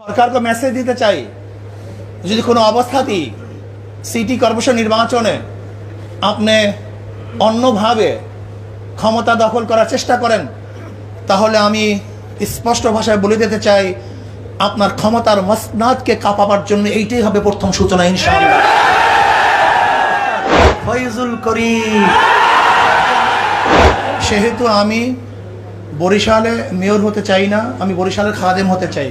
সরকারকে মেসেজ দিতে চাই। যদি কোনো অবস্থাতেই সিটি কর্পোরেশন নির্বাচনে আপনি অন্যভাবে ক্ষমতা দখল করার চেষ্টা করেন তাহলে আমি স্পষ্ট ভাষায় বলে দিতে চাই আপনার ক্ষমতার মসনাদকে কাঁপাবার জন্য এইটাই হবে প্রথম সূচনা ইনশাআল্লাহ। ফয়জুল করিম। সেহেতু আমি বরিশালে মেয়র হতে চাই না আমি বরিশালের খাদেম হতে চাই।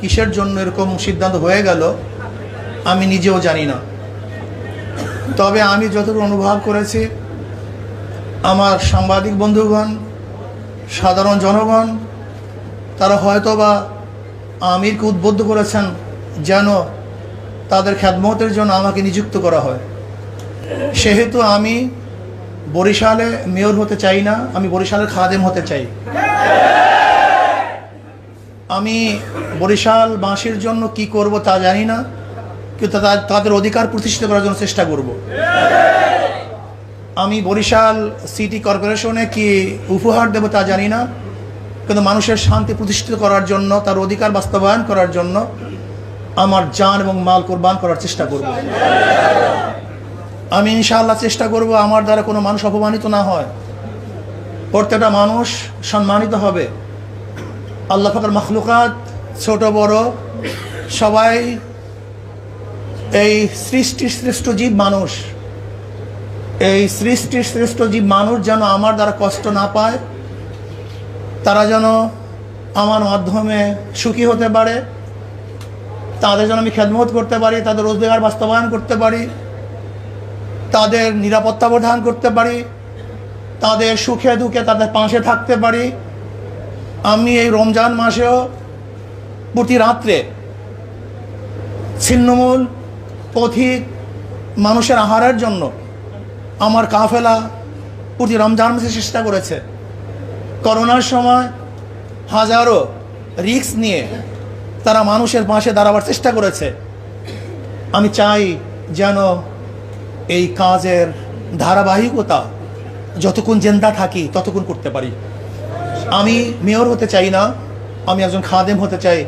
কিসের জন্য এরকম সিদ্ধান্ত হয়ে গেল, আমি নিজেও জানি না। তবে আমি যতটুকু অনুভব করেছি, আমার সাংবাদিক বন্ধুগণ, সাধারণ জনগণ, তারা হয়তো বা আমিরকে উদ্বুদ্ধ করেছেন যেন তাদের খ্যাতমতের জন্য আমাকে নিযুক্ত করা হয়। সেহেতু আমি বরিশালে মেয়র হতে চাই না, আমি বরিশালের খাদেম হতে চাই। আমি বরিশাল বাঁশির জন্য কি করব তা জানি না, কিন্তু তাদের অধিকার প্রতিষ্ঠিত করার জন্য চেষ্টা করব। আমি বরিশাল সিটি কর্পোরেশনে কি উপহার দেব তা জানি না, কিন্তু মানুষের শান্তি প্রতিষ্ঠিত করার জন্য, তার অধিকার বাস্তবায়ন করার জন্য আমার জান এবং মাল কোরবান করার চেষ্টা করব। আমি ইনশাআল্লাহ চেষ্টা করব আমার দ্বারা কোনো মানুষ অপমানিত না হয়। প্রত্যেকটা মানুষ সম্মানিত হবে। আল্লাহ ফাকর মখলুকাত, ছোট, বড়, সবাই এই সৃষ্টির শ্রেষ্ঠ জীব মানুষ। এই সৃষ্টির শ্রেষ্ঠ জীব মানুষ যেন আমার দ্বারা কষ্ট না পায়, তারা যেন আমার মাধ্যমে সুখী হতে পারে, তাদের যেন আমি খেদমত করতে পারি, তাদের রোজগার বাস্তবায়ন করতে পারি, তাদের নিরাপত্তা প্রদান করতে পারি, তাদের সুখে দুঃখে তাদের পাশে থাকতে পারি আমি এই রমজান মাসেও প্রতি রাত্রে ছিন্নমূল পথিক মানুষের আহারের জন্য আমার কাফেলা প্রতি রমজান মাসে চেষ্টা করেছে। করোনার সময় হাজারো রিস্ক নিয়ে তারা মানুষের পাশে দাঁড়াবার চেষ্টা করেছে। আমি চাই যেন এই কাজের ধারাবাহিকতা যতক্ষণ জেন্দা থাকি ততক্ষণ করতে পারি। আমি মেয়র হতে চাই না, আমি একজন খাদেম হতে চাই।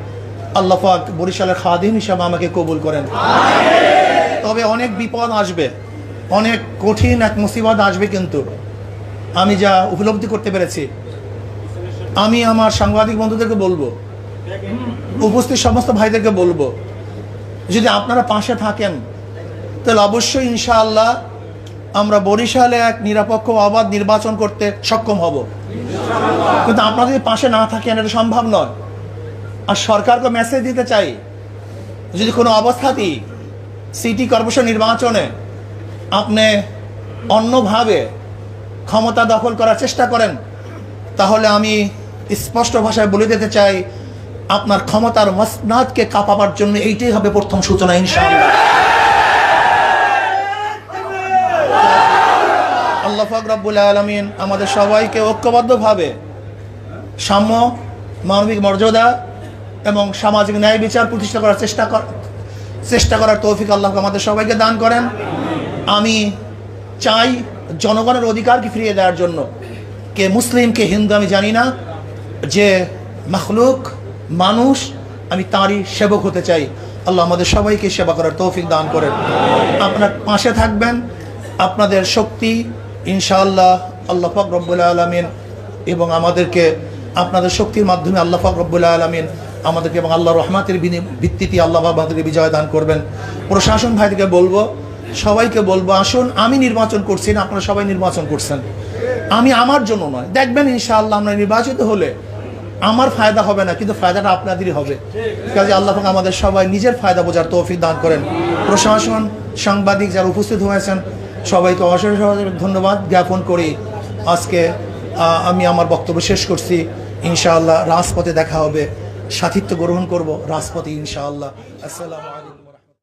আল্লাহ পাক বরিশালের খাদেম হিসাবে আমাকে কবুল করেন। তবে অনেক বিপদ আসবে, অনেক কঠিন এক মুসিবত আসবে কিন্তু। আমি যা উপলব্ধি করতে পেরেছি, আমি আমার সাংবাদিক বন্ধুদেরকে বলব, উপস্থিত সমস্ত ভাইদেরকে বলব, যদি আপনারা পাশে থাকেন, তাহলে অবশ্যই ইনশাআল্লাহ আমরা বরিশালে এক নিরপেক্ষ অবাধ নির্বাচন করতে সক্ষম হব। কিন্তু আপনারা যদি পাশে না থাকেন, এটা সম্ভব নয়। আর সরকারকে মেসেজ দিতে চাই, যদি কোনো অবস্থাতেই সিটি কর্পোরেশন নির্বাচনে আপনি অন্যভাবে ক্ষমতা দখল করার চেষ্টা করেন, তাহলে আমি স্পষ্ট ভাষায় বলে দিতে চাই, আপনার ক্ষমতার মসনাদকে কাঁপাবার জন্য এইটাই হবে প্রথম সূচনা, ইনশাআল্লাহ। আল্লাহ পাক রব্বুল আলমিন আমাদের সবাইকে ঐক্যবদ্ধভাবে সাম্য, মানবিক মর্যাদা এবং সামাজিক ন্যায় বিচার প্রতিষ্ঠা করার চেষ্টা চেষ্টা করার তৌফিক আল্লাহ আমাদের সবাইকে দান করেন। আমি চাই জনগণের অধিকারকে ফিরিয়ে দেওয়ার জন্য। কে মুসলিম, কে হিন্দু, আমি জানি না। যে মখলুক, মানুষ, আমি তাঁরই সেবক হতে চাই। আল্লাহ আমাদের সবাইকে সেবা করার তৌফিক দান করেন। আপনার পাশে থাকবেন। আপনাদের শক্তি ইনশাআল্লাহ আল্লাহ পাক রব্বুল আলমিন এবং আমাদেরকে আপনাদের শক্তির মাধ্যমে আল্লাহ পাক রব্বুল আলমিন আমাদেরকে এবং আল্লাহ রহমাতের ভিত্তিতে আল্লাহ আমাদেরকে বিজয় দান করবেন। প্রশাসন ভাইদেরকে বলব, সবাইকে বলব, আসুন, আমি নির্বাচন করছি না, আপনারা সবাই নির্বাচন করছেন। আমি আমার জন্য নয়, দেখবেন ইনশাআল্লাহ আমরা নির্বাচিত হলে আমার ফায়দা হবে না, কিন্তু ফায়দাটা আপনাদেরই হবে। কাজে আল্লাহ আমাদের সবাই নিজের ফায়দা বোঝার তৌফিক দান করেন। প্রশাসন, সাংবাদিক যারা উপস্থিত হয়েছেন সবাইকে অশেষ ধন্যবাদ জ্ঞাপন করে আজকে আমি আমার বক্তব্য শেষ করছি। ইনশাআল্লাহ রাজপথে দেখা হবে। সাথিত্ব গ্রহণ করব রাজপথে ইনশাআল্লাহ। আসসালামু আলাইকুম।